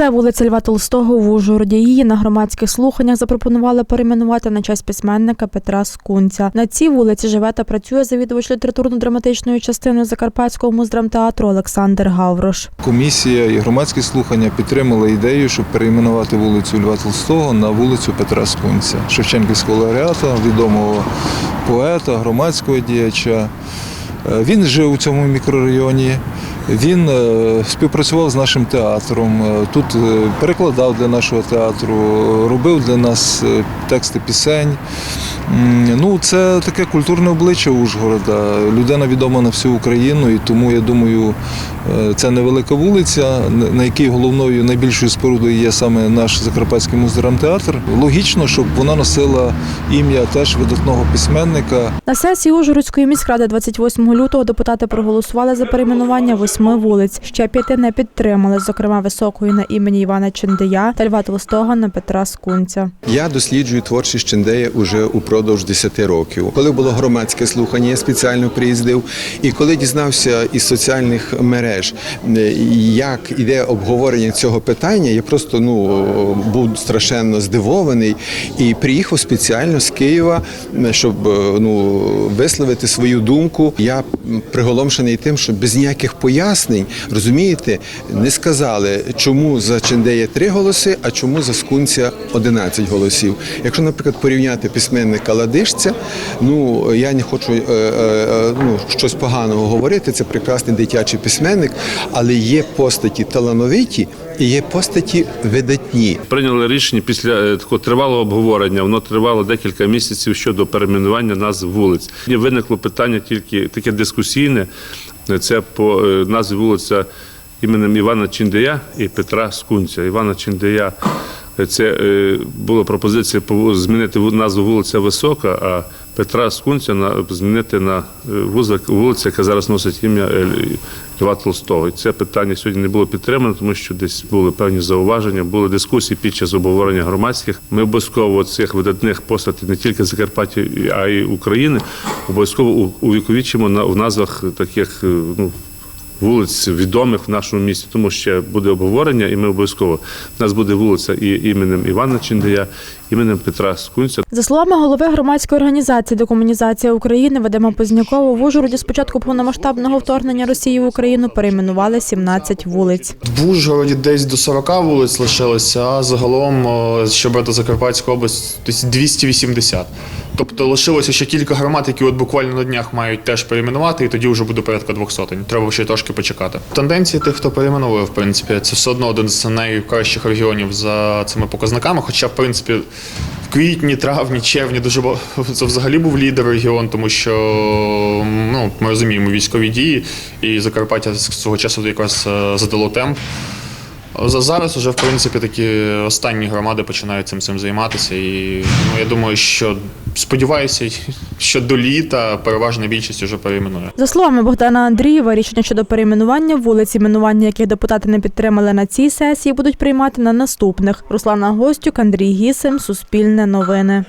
Це вулиця Льва Толстого в Ужгороді. Її на громадських слуханнях запропонували перейменувати на честь письменника Петра Скунця. На цій вулиці живе та працює завідувач літературно-драматичної частини Закарпатського муздрамтеатру Олександр Гаврош. Комісія і громадські слухання підтримали ідею, щоб перейменувати вулицю Льва Толстого на вулицю Петра Скунця, Шевченківського лауреата, відомого поета, громадського діяча. Е, Він жив у цьому мікрорайоні. Він е, співпрацював з нашим театром. е, Тут е, перекладав для нашого театру, робив для нас тексти пісень. Ну, це таке культурне обличчя Ужгорода. Людина відома на всю Україну, і тому я думаю, це невелика вулиця, на- якій головною найбільшою спорудою є саме наш Закарпатський муздрамтеатр. Логічно, щоб вона носила ім'я теж видатного письменника. На сесії Ужгородської міськради 28 лютого депутати проголосували за перейменування восьми вулиць. Ще п'яти не підтримали, зокрема високої на імені Івана Чендия та Льва Толстого на Петра Скунця. Я досліджую творчість Чендея уже упродовж 10 років. Коли було громадське слухання, я спеціально приїздив. І коли дізнався із соціальних мереж, як іде обговорення цього питання, я просто ну був страшенно здивований і приїхав спеціально з Києва, щоб ну висловити свою думку. Я приголомшений тим, що без ніяких пояснень, розумієте, не сказали, чому за Чендея три голоси, а чому за Скунця 11 голосів. Якщо, наприклад, порівняти письменника Ладишця, ну я не хочу е, е, ну, щось поганого говорити. Це прекрасний дитячий письменник, але є постаті талановиті і є постаті видатні. Прийняли рішення після е, такого тривалого обговорення. Воно тривало декілька місяців щодо перейменування назв вулиць. І виникло питання тільки таке дискусійне. Це по е, назві вулиця іменем Івана Чіндея і Петра Скунця. Івана Чіндея е, це е, була пропозиція по- змінити ву- назву вулиця Висока, а Петра Скунця на змінити на е, вулиця, яка зараз носить ім'я е, Льва Толстого. І це питання сьогодні не було підтримано, тому що десь були певні зауваження, були дискусії під час обговорення громадських. Ми обов'язково цих видатних постатей не тільки Закарпаття, а й України обов'язково увіковічимо на в назвах таких ну. Вулиць відомих в нашому місті, тому що буде обговорення, і ми обов'язково у нас буде вулиця і іменем Івана Чіндея, іменем Петра Скунця. За словами голови громадської організації Декомунізація України Вадима Познякова, в Ужгороді з початку повномасштабного вторгнення Росії в Україну перейменували 17 вулиць. В Ужгороді десь до 40 вулиць лишилося, а загалом, що брати Закарпатську область, десь 280. Тобто лишилося ще кілька громад, які от буквально на днях мають теж перейменувати, і тоді вже буде порядка двох сотень. Треба ще трошки почекати. Тенденції тих, хто перейменовує, в принципі, це все одно один з найкращих регіонів за цими показниками. Хоча, в принципі, в квітні, травні, червні дуже бо... це взагалі був лідер регіон, тому що ну, ми розуміємо військові дії, і Закарпаття з свого часу якраз е, задало темп. За зараз вже в принципі такі останні громади починають цим цим займатися. І ну я думаю, що сподіваюся, що до літа переважна більшість вже перейменує. За словами Богдана Андрієва, рішення щодо перейменування вулиць, іменування яких депутати не підтримали на цій сесії, будуть приймати на наступних. Руслана Гостюк, Андрій Гісим, Суспільне новини.